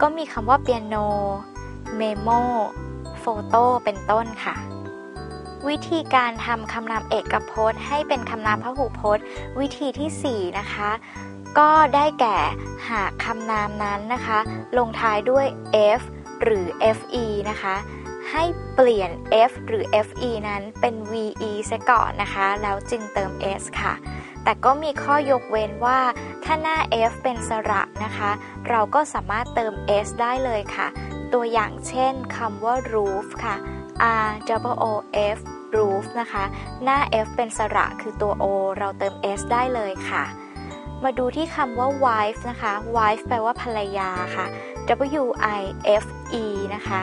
ก็มีคำว่าเปียโน เมโม โฟโต้ เป็นต้นค่ะ วิธีการทำคำนามเอกพจน์ให้เป็นคำนามพหูพจน์ วิธีที่ 4 นะคะ ก็ได้แก่หากคำนามนั้นนะคะ ลงท้ายด้วย f หรือ fe นะคะ ให้เปลี่ยน f หรือ fe นั้นเป็น ve ซะก่อนนะคะ แล้วจึงเติม s ค่ะ แต่ก็มีข้อยกเว้นว่าถ้าหน้า f เป็นสระนะคะ เราก็สามารถเติม s ได้เลยค่ะ ตัวอย่างเช่นคำว่า roof ค่ะ r w o f roof นะคะ หน้า f เป็นสระคือตัว o เราเติม s ได้เลยค่ะ มาดูที่คำว่า wife นะคะ wife แปลว่าภรรยาค่ะ w i f e นะคะ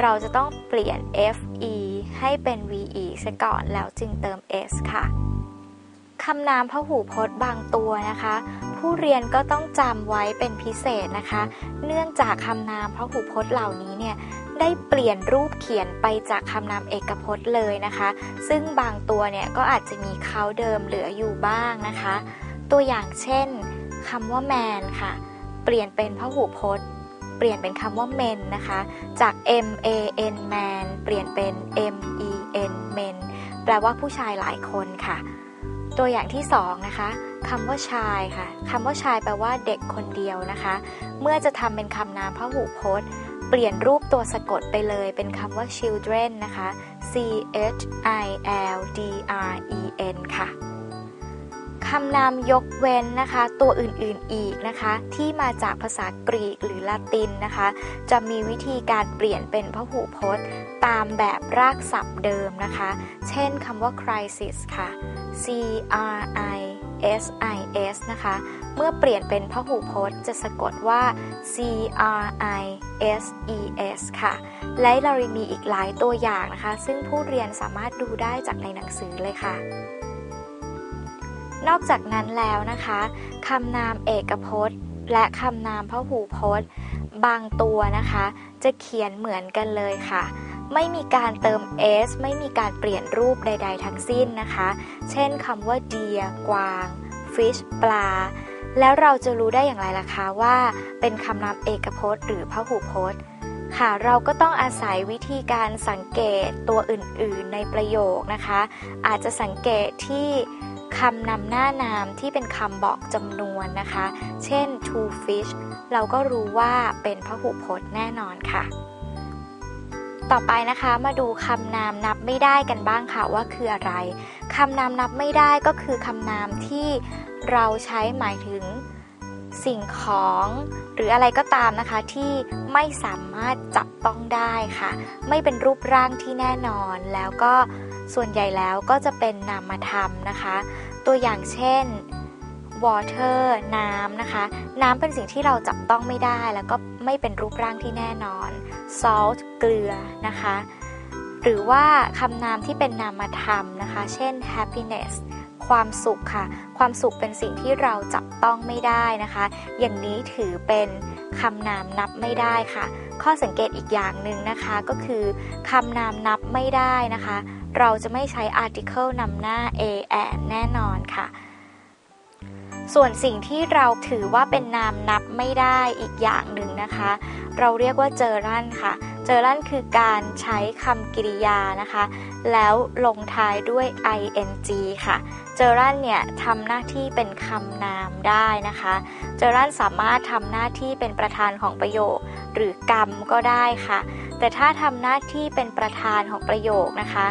เราจะต้องเปลี่ยน f e ให้เป็น v e ซะก่อนแล้วจึงเติม s ค่ะ คำนามพหูพจน์บางตัวนะคะ ผู้เรียนก็ต้องจำไว้เป็นพิเศษนะคะ เนื่องจากคำนามพหูพจน์เหล่านี้เนี่ยได้เปลี่ยนรูปเขียนไปจากคำนามเอกพจน์เลยนะคะ ซึ่งบางตัวเนี่ยก็อาจจะมีเขาเดิมเหลืออยู่บ้างนะคะ ตัวอย่างเช่นคำว่า man ค่ะ เปลี่ยนเป็นพหูพจน์ เปลี่ยนเป็นคำว่า men นะคะ จาก m a n man เปลี่ยนเป็น m e n men แปลว่าผู้ชายหลายคนค่ะ ตัวอย่างที่สองนะคะคำว่าชายค่ะคำว่าชายแปลว่าเด็กคนเดียวนะคะ เมื่อจะทำเป็นคำนามพหูพจน์ เปลี่ยนรูปตัวสะกดไปเลยเป็นคำว่า children นะคะ c h i l d r e n คำนามยกเว้นนะคะ ตัวอื่นๆอีกนะคะ ที่มาจากภาษากรีกหรือละตินนะคะ จะมีวิธีการเปลี่ยนเป็นพหูพจน์ ตามแบบรากศัพท์เดิมนะคะ เช่นคำว่า crisis ค่ะ c r i s i s นะคะ เมื่อเปลี่ยนเป็นพหูพจน์ จะสะกดว่า c r i s e s ค่ะ และเรามีอีกหลายตัวอย่างนะคะ ซึ่งผู้เรียนสามารถดูได้จากในหนังสือเลยค่ะ นอกจากนั้นแล้วนะคะคำนามเอกพจน์ และคำนามพหูพจน์ บางตัวนะคะ จะเขียนเหมือนกันเลยค่ะ ไม่มีการเติม s ไม่มีการเปลี่ยนรูปใด ๆ ทั้งสิ้นนะคะ เช่นคำว่า deer กวาง fish ปลา แล้วเราจะรู้ได้อย่างไรล่ะคะว่า เป็นคำนามเอกพจน์ หรือพหูพจน์ ค่ะเราก็ต้องอาศัยวิธีการสังเกตตัวอื่นๆในประโยคนะคะ อาจจะสังเกตที่คำนำหน้านามที่เป็นคำบอกจำนวนนะคะ เช่น two fish เราก็รู้ว่าเป็นพหูพจน์แน่นอนค่ะ ต่อไปนะคะมาดูคำนามนับไม่ได้กันบ้างค่ะว่าคืออะไรคำนามนับไม่ได้ก็คือคำนามที่เราใช้หมายถึง สิ่งของ หรืออะไรก็ตามนะคะที่ไม่สามารถจับต้องได้ค่ะ ไม่เป็นรูปร่างที่แน่นอน แล้วก็ส่วนใหญ่แล้วก็จะเป็นนามธรรมนะคะ ตัวอย่างเช่น water น้ำนะคะ น้ำเป็นสิ่งที่เราจับต้องไม่ได้ แล้วก็ไม่เป็นรูปร่างที่แน่นอน salt เกลือนะคะ หรือว่าคำนามที่เป็นนามธรรมนะคะ เช่น happiness ความสุขค่ะ ความสุขเป็นสิ่งที่เราจับต้องไม่ได้นะคะ อย่างนี้ถือเป็นคำนามนับไม่ได้ค่ะ ข้อสังเกตอีกอย่างหนึ่งนะคะก็คือคำนามนับไม่ได้นะคะ เราจะไม่ใช้ article นำหน้า a and แน่นอนค่ะส่วนสิ่งที่เราถือว่าเป็นนามนับไม่ได้อีกอย่างหนึ่งนะคะ เราเรียกว่าเจอรันค่ะ เจอรันคือการใช้คำกริยานะคะ แล้วลงท้ายด้วย ing ค่ะ เจอรันเนี่ยทำหน้าที่เป็นคำนามได้นะคะ เจอรันสามารถทำหน้าที่เป็นประธานของประโยค หรือกรรมก็ได้ค่ะ แต่ถ้าทำหน้าที่เป็นประธานของประโยคนะคะ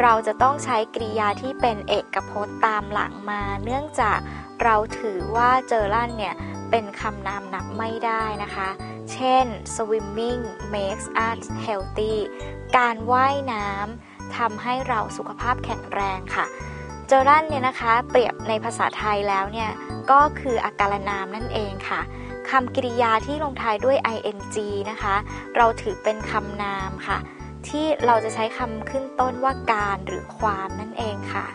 เราจะต้องใช้กริยาที่เป็นเอกพจน์ตามหลังมา เนื่องจากเราถือว่าเจอรันเนี่ย เป็นคำนามนับไม่ได้นะคะ เช่น swimming makes us healthy การว่ายน้ำทำให้เราสุขภาพแข็งแรงค่ะ เจอรันเนี่ยนะคะเปรียบในภาษาไทยแล้วเนี่ยก็คืออาการนามนั่นเองค่ะคำกริยาที่ลงท้ายด้วย ing นะคะ เราถือเป็นคำนามค่ะ ที่เราจะใช้คำขึ้นต้นว่าการหรือความนั่นเองค่ะ